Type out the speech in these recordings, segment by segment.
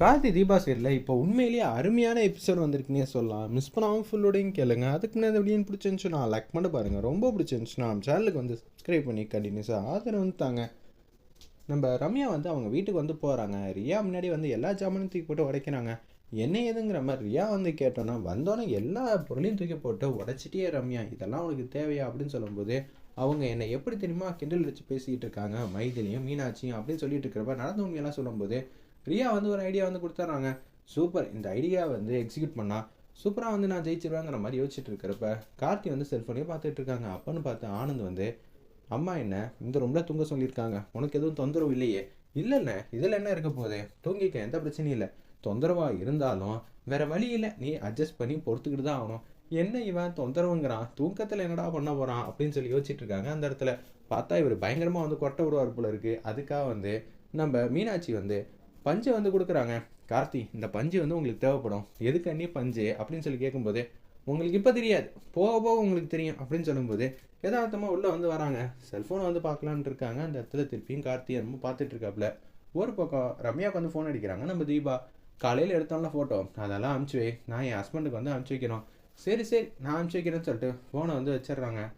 கார்த்தி தீபா சீரியலில் இப்போ உண்மையிலேயே அருமையான எபிசோட் வந்திருக்குன்னே சொல்லலாம். மிஸ் பண்ணாமல் ஃபுல்லோடையும் கேளுங்க. அதுக்கு நான் எப்படின்னு பிடிச்சிருந்துச்சுன்னா லைக் பண்ணி பாருங்கள் ரொம்ப பிடிச்சிருந்துச்சுன்னா நம்ம சேனலுக்கு வந்து சப்ஸ்கிரைப் பண்ணி கண்டினியூஸாக ஆதரவு வந்து தாங்க. நம்ம ரம்யா வந்து அவங்க வீட்டுக்கு வந்து போகிறாங்க ரியா முன்னாடி வந்து எல்லா ஜாமானும் தூக்கி போட்டு உடைக்கிறாங்க. என்ன ஏதுங்கிற மாதிரி ரியா வந்து கேட்டோன்னா வந்தோன்னே எல்லா பொருளையும் தூக்கி போட்டு உடைச்சிட்டே ரம்யா. இதெல்லாம் உனக்கு தேவையா அப்படின்னு சொல்லும்போது அவங்க என்னை எப்படி தெரியுமா கிண்டல் வச்சு பேசிக்கிட்டு இருக்காங்க. மைதிலியும் மீனாட்சியும் அப்படின்னு சொல்லிட்டு இருக்கிறப்ப நடந்த உண்மையெல்லாம் சொல்லும்போது ரியா வந்து ஒரு ஐடியா வந்து கொடுத்துட்றாங்க. சூப்பர். இந்த ஐடியா வந்து எக்ஸிக்யூட் பண்ணால் சூப்பராக வந்து நான் ஜெயிச்சிருவேங்கிற மாதிரி யோசிச்சுட்டு இருக்கிறப்ப கார்த்தி வந்து செல்ஃபோனே பார்த்துட்டு இருக்காங்க. அப்பன்னு பார்த்து ஆனந்த் வந்து அம்மா என்ன? இந்த ரூமில் தூங்க சொல்லியிருக்காங்க. உனக்கு எதுவும் தொந்தரவு இல்லையே? இல்லைண்ணே. இதில் என்ன இருக்க போகுது? தூங்கிக்க எந்த பிரச்சனையும் இல்லை. தொந்தரவாக இருந்தாலும் வேற வழி இல்லை. நீ அட்ஜஸ்ட் பண்ணி பொறுத்துக்கிட்டு தான் ஆகணும். என்ன இவன் தொந்தரவுங்கிறான்? தூக்கத்தில் என்னடா பண்ண போகிறான் அப்படின்னு சொல்லி யோசிச்சுட்டு இருக்காங்க அந்த இடத்துல. பார்த்தா இவர் பயங்கரமாக வந்து கொட்டை விடுவார் போல இருக்குது அதுக்காக வந்து நம்ம மீனாட்சி வந்து பஞ்சு வந்து கொடுக்குறாங்க. கார்த்தி இந்த பஞ்சு வந்து உங்களுக்கு தேவைப்படும். எதுக்கு அண்ணி பஞ்சு? அப்படின்னு சொல்லி கேட்கும்போது உங்களுக்கு இப்போ தெரியாது. போக போக உங்களுக்கு தெரியும். அப்படின்னு சொல்லும்போது எதார்த்தமாக உள்ளே வந்து வராங்க. செல்ஃபோனை வந்து பார்க்கலான்னு இருக்காங்க. அந்த இடத்துல திருப்பியும் கார்த்தி என்னமோ பார்த்துட்டு இருக்காப்புல. ஒரு பக்கம் ரம்யாவுக்கு வந்து ஃபோன் அடிக்கிறாங்க. நம்ம தீபா காலையில் எடுத்தோம்ல ஃபோட்டோ அதெல்லாம் அனுப்பிச்சு வை. நான் என் ஹஸ்பண்டுக்கு வந்து அனுப்பிச்சி வைக்கணும். சரி சரி. நான் அனுப்பிச்சி வைக்கிறேன்னு சொல்லிட்டு ஃபோனை வந்து வச்சிடுறாங்க.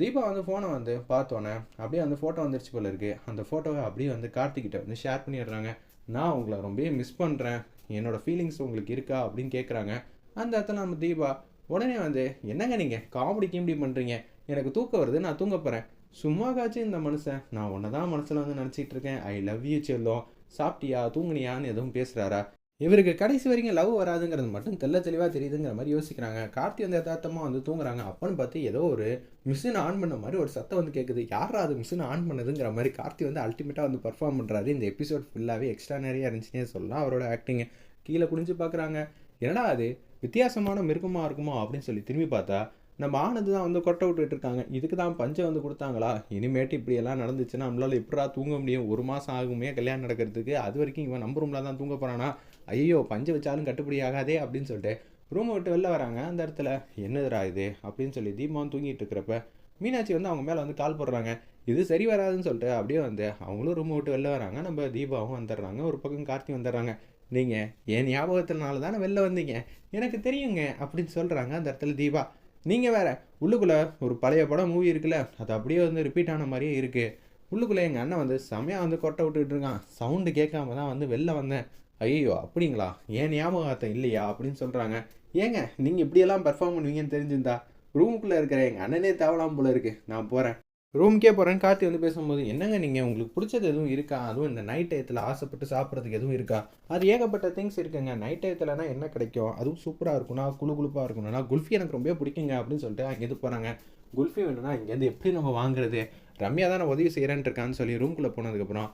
தீபா வந்து ஃபோனை வந்து பார்த்தோன்னே அப்படியே அந்த ஃபோட்டோ வந்துருச்சு போல இருக்கு. அந்த ஃபோட்டோவை அப்படியே வந்து கார்த்திகிட்ட வந்து ஷேர் பண்ணிடுறாங்க. நான் உங்களை ரொம்பவே மிஸ் பண்ணுறேன் என்னோடய ஃபீலிங்ஸ் உங்களுக்கு இருக்கா? அப்படின்னு கேட்குறாங்க அந்த இடத்துல நம்ம தீபா உடனே வந்து என்னங்க நீங்கள் காமெடி கிமெடி பண்ணுறீங்க எனக்கு தூக்கம் வருது. நான் தூங்க போகிறேன் சும்மா காச்சு இந்த மனுஷன் நான் உன்னை தான் மனசில் வந்து நினச்சிட்டு இருக்கேன். ஐ லவ் யூ செல்லும். சாப்பிட்டியா? தூங்குனியான்னு எதுவும் பேசுகிறாரா இவருக்கு கடைசி வரைக்கும் லவ் வராதுங்கிறது மட்டும் தெல்ல தெளிவாக தெரியுதுங்கிற மாதிரி யோசிக்கிறாங்க. கார்த்தி வந்து யதார்த்தமாக வந்து தூங்குறாங்க. அப்பன்னு பார்த்து ஏதோ ஒரு மிஷின் ஆன் பண்ண மாதிரி ஒரு சத்தம் வந்து கேட்குது யாரா அது மிஷின் ஆன் பண்ணுதுங்கிற மாதிரி கார்த்தி வந்து அல்டிமேட்டாக வந்து பர்ஃபார்ம் பண்ணுறாரு இந்த எபிசோட் ஃபுல்லாகவே எக்ஸ்ட்ரா நிறைய இருந்துச்சுன்னே சொல்லலாம் அவரோட ஆக்டிங் கீழே குடிஞ்சு பார்க்குறாங்க. என்னடா அது? வித்தியாசமான மிருகமாக இருக்குமோ அப்படின்னு சொல்லி திரும்பி பார்த்தா நம்ம ஆனது தான் வந்து கொட்டை விட்டுட்டு இருக்காங்க. இதுக்கு தான் பஞ்சம் வந்து கொடுத்தாங்களா? இனிமேட்டு இப்படியெல்லாம் நடந்துச்சுன்னா நம்மளால் எப்படா தூங்க முடியும்? ஒரு மாதம் ஆகுமே கல்யாணம் நடக்கிறதுக்கு. அது வரைக்கும் இவன் நம்ம ரூமில் தான் தூங்க போகிறானா ஐயோ பஞ்சு வச்சாலும் கட்டுப்படி ஆகாதே அப்படின்னு சொல்லிட்டு ரூமை விட்டு வெளில வராங்க. அந்த இடத்துல என்னதுடா இது? அப்படின்னு சொல்லி தீபம் தூங்கிட்டு இருக்கிறப்ப மீனாட்சி வந்து அவங்க மேலே வந்து கால் போடுறாங்க. இது சரி வராதுன்னு சொல்லிட்டு அப்படியே வந்து அவங்களும் ரூமை விட்டு வெளில வராங்க. நம்ம தீபாவும் வந்துடுறாங்க. ஒரு பக்கம் கார்த்தி வந்துடுறாங்க. நீங்கள் என் ஞாபகத்தினால தானே வெளில வந்தீங்க? எனக்கு தெரியுங்க அப்படின்னு சொல்கிறாங்க அந்த இடத்துல தீபா. நீங்கள் வேறு உள்ளுக்குள்ளே ஒரு பழைய படம் மூவி இருக்குல்ல அது அப்படியே வந்து ரிப்பீட் ஆன மாதிரியே இருக்குது உள்ளுக்குள்ளே எங்கள் அண்ணன் வந்து செமையாக வந்து கொட்டை விட்டுக்கிட்டு இருக்கான். சவுண்டு கேட்காம தான் வந்து வெளில வந்தேன். ஐயோ அப்படிங்களா? ஏன் ஞாபகார்த்தம் இல்லையா? அப்படின்னு சொல்கிறாங்க ஏங்க நீங்கள் இப்படியெல்லாம் பெர்ஃபார்ம் பண்ணுவீங்கன்னு தெரிஞ்சிருந்தா ரூமுக்குள்ளே இருக்கிற எங்கள் அண்ணனே தேவலாம் போல இருக்குது நான் போகிறேன் ரூம்க்கே போகிறேன் கார்த்தி வந்து பேசும்போது என்னங்க நீங்கள் உங்களுக்கு பிடிச்சது எதுவும் இருக்கா? அதுவும் இந்த நைட் டயத்தில் ஆசைப்பட்டு சாப்பிட்றதுக்கு எதுவும் இருக்கா? அது ஏகப்பட்ட திங்ஸ் இருக்குங்க. நைட் டயத்தில்னா என்ன கிடைக்கும்? அதுவும் சூப்பராக இருக்கும்னா குழு குழுப்பாக இருக்கணும்னா குல்ஃபி எனக்கு ரொம்ப பிடிக்குங்க அப்படின்னு சொல்லிட்டு அங்கேருந்து போகிறாங்க குல்ஃபி வேணும்னா இங்கேருந்து எப்படி நம்ம வாங்குறது? ரம்யா தான் நான் உதவி செய்கிறேன் இருக்கான்னு சொல்லி ரூம்குள்ளே போனதுக்கப்புறம்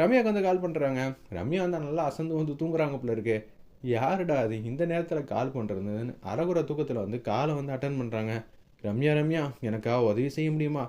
ரம்யாவுக்கு வந்து கால் பண்ணுறாங்க ரம்யா வந்து நல்லா அசந்து வந்து தூங்குறாங்க போல இருக்கு. யாருடா அது? இந்த நேரத்தில் கால் பண்ணுறதுன்னு அறகுற தூக்கத்தில் வந்து காலை வந்து அட்டன் பண்ணுறாங்க ரம்யா ரம்யா எனக்கா உதவி செய்ய முடியுமா?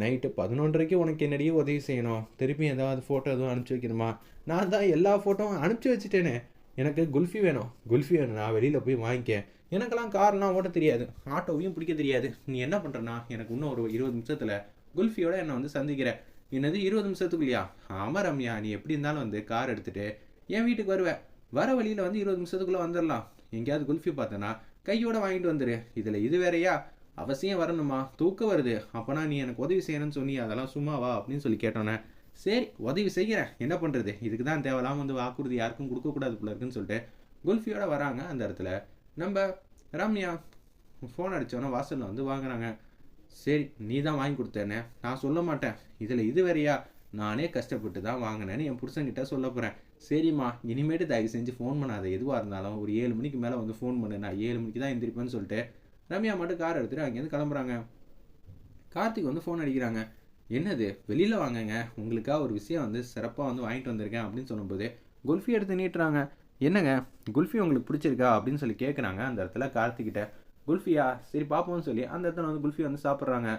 நைட்டு பதினொன்றரைக்கு உனக்கு என்னடியே உதவி செய்யணும். திருப்பி ஏதாவது ஃபோட்டோ எதுவும் அனுப்பிச்சி வைக்கணுமா? நான் தான் எல்லா ஃபோட்டோவும் அனுப்பிச்சி வச்சுட்டேனே. எனக்கு குல்ஃபி வேணும். குல்ஃபி வேணும். நான் வெளியில் போய் வாங்கிக்க எனக்கெல்லாம் கார்லாம் ஓட்ட தெரியாது. ஆட்டோவையும் பிடிக்க தெரியாது. நீ என்ன பண்ணுறனா எனக்கு இன்னும் ஒரு இருபது நிமிஷத்தில் குல்ஃபியோட என்னை வந்து சந்திக்கிறேன். என்னது இருபது நிமிஷத்துக்குள்ளயா? ஆமாம் ரம்யா நீ எப்படி இருந்தாலும் வந்து கார் எடுத்துகிட்டு என் வீட்டுக்கு வருவேன் வர வழியில் வந்து இருபது நிமிஷத்துக்குள்ளே வந்துடலாம் எங்கேயாவது குல்ஃபி பார்த்தனா கையோட வாங்கிட்டு வந்துடு இதில் இது வேறையா? அவசியம் வரணுமா? தூக்கம் வருது. அப்போனா நீ எனக்கு உதவி செய்யணும்னு சொன்னி அதெல்லாம் சும்மாவா? அப்படின்னு சொல்லி கேட்டோன்னே சரி உதவி செய்கிறேன். என்ன பண்ணுறது இதுக்கு தான் தேவையில்லாம வந்து வாக்குறுதி யாருக்கும் கொடுக்கக்கூடாது போல இருக்குன்னு சொல்லிட்டு குல்ஃபியோட வராங்க அந்த இடத்துல. நம்ம ரம்யா ஃபோன் அடித்தோன்னே வாசலில் வந்து வாங்குறாங்க. சரி நீ தான் வாங்கி கொடுத்தேனே நான் சொல்ல மாட்டேன். இதில் இது வேறையா? நானே கஷ்டப்பட்டு தான் வாங்கினேன்னு என் புருஷன்கிட்ட சொல்ல போகிறேன் சரிம்மா இனிமேட்டு தயவு செஞ்சு ஃபோன் பண்ணாத. எதுவாக இருந்தாலும் ஒரு ஏழு மணிக்கு மேலே வந்து ஃபோன் பண்ணு. நான் ஏழு மணிக்கு தான் எந்திரிப்பேன்னு சொல்லிட்டு ரம்யா மட்டும் கார் எடுத்துகிட்டு அங்கேருந்து கிளம்புறாங்க. கார்த்திக் வந்து ஃபோன் அடிக்கிறாங்க. என்னது வெளியில் வாங்கங்க. உங்களுக்காக ஒரு விஷயம் வந்து சிறப்பாக வந்து வாங்கிட்டு வந்திருக்கேன் அப்படின்னு சொல்லும்போது குல்ஃபி எடுத்து நீட்டுறாங்க. என்னங்க குல்ஃபி உங்களுக்கு பிடிச்சிருக்கா அப்படின்னு சொல்லி கேட்குறாங்க அந்த இடத்துல கார்த்திக்கிட்ட குல்ஃபியா? சரி பார்ப்போம்னு சொல்லி அந்த இடத்துல வந்து குல்ஃபி வந்து சாப்பிட்றாங்க.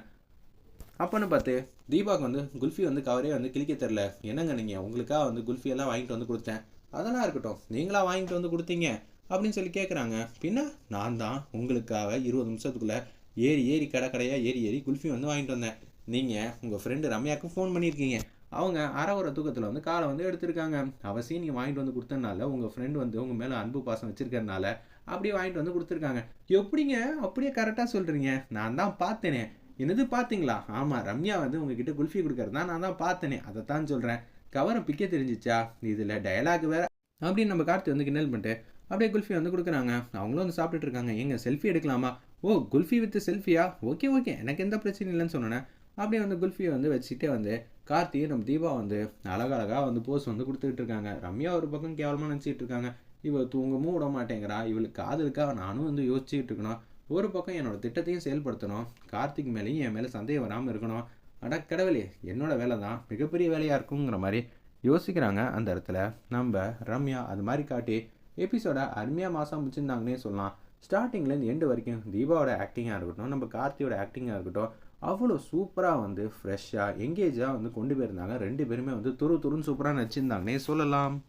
அப்போன்னு பார்த்து தீபாவுக்கு வந்து குல்ஃபி வந்து கவரே வந்து கிழிக்க தெரில என்னங்க நீங்கள் உங்களுக்காக வந்து குல்ஃபியெல்லாம் வாங்கிட்டு வந்து கொடுத்தேன். அதெல்லாம் இருக்கட்டும். நீங்களாக வாங்கிட்டு வந்து கொடுத்தீங்க. அப்படின்னு சொல்லி கேட்குறாங்க பின்ன நான் தான் உங்களுக்காக இருபது நிமிஷத்துக்குள்ளே ஏறி ஏறி கடை கடையாக ஏறி ஏறி குல்ஃபி வந்து வாங்கிட்டு வந்தேன். நீங்கள் உங்கள் ஃப்ரெண்டு ரம்யாவுக்கு ஃபோன் பண்ணியிருக்கீங்க. அவங்க அறவர தூக்கத்தில் வந்து காலை வந்து எடுத்திருக்காங்க. அவசியம் நீங்கள் வாங்கிட்டு வந்து கொடுத்தனால உங்கள் ஃப்ரெண்டு வந்து உங்கள் மேலே அன்பு பாசம் வச்சுருக்கறனால அப்படியே வாங்கிட்டு வந்து கொடுத்துருக்காங்க. எப்படிங்க அப்படியே கரெக்டாக சொல்கிறீங்க நான் தான் பார்த்தேனே. என்னது பார்த்தீங்களா? ஆமாம் ரம்யா வந்து உங்ககிட்ட குல்ஃபி கொடுக்கறது தான் நான் தான் பார்த்தேனே. அதை தான் சொல்கிறேன் கவரம் பிக்க தெரிஞ்சிச்சா? இதில் டயலாக் வேற அப்படின்னு நம்ம கார்த்தி வந்து கிண்டல் பண்ணிட்டு அப்படியே குல்ஃபி வந்து கொடுக்குறாங்க. அவங்களும் வந்து சாப்பிட்டுட்டு இருக்காங்க. எங்க செல்ஃபி எடுக்கலாமா? ஓ குல்ஃபி வித் செல்ஃபியா? Okay okay. எனக்கு எந்த பிரச்சனையும் இல்லைன்னு சொன்னேன் அப்படியே வந்து குல்ஃபியை வந்து வச்சுட்டே வந்து கார்த்தியை நம்ம தீபா வந்து அழகழகாக வந்து போஸ் வந்து கொடுத்துக்கிட்டு இருக்காங்க. ரம்யா ஒரு பக்கம் கேவலமாக நினச்சிட்டு இருக்காங்க. இவள் தூங்கவும் விட மாட்டேங்கிறா. இவளுக்கு காதலுக்காக நானும் வந்து யோசிச்சுக்கிட்டு இருக்கணும். ஒரு பக்கம் என்னோட திட்டத்தையும் செயல்படுத்தணும். கார்த்திக் மேலேயும் என் மேலே சந்தேகம் வராமல் இருக்கணும். ஆனால் கடவுளே என்னோட வேலை தான். மிகப்பெரிய வேலையாக இருக்குங்கிற மாதிரி யோசிக்கிறாங்க. அந்த இடத்துல நம்ம ரம்யா அது மாதிரி காட்டி எபிசோட அருமையாக மாதம் முடிச்சிருந்தாங்கன்னே சொல்லலாம். ஸ்டார்டிங்லேருந்து எண்டு வரைக்கும் தீபாவோட ஆக்டிங்காக இருக்கட்டும் நம்ம கார்த்தியோட ஆக்டிங்காக இருக்கட்டும் அவ்வளோ சூப்பராக வந்து ஃப்ரெஷ்ஷாக எங்கேஜாக வந்து கொண்டு போயிருந்தாங்க. ரெண்டு பேருமே வந்து துரு துருன்னு சூப்பராக நடிச்சிருந்தாங்கன்னே சொல்லலாம்.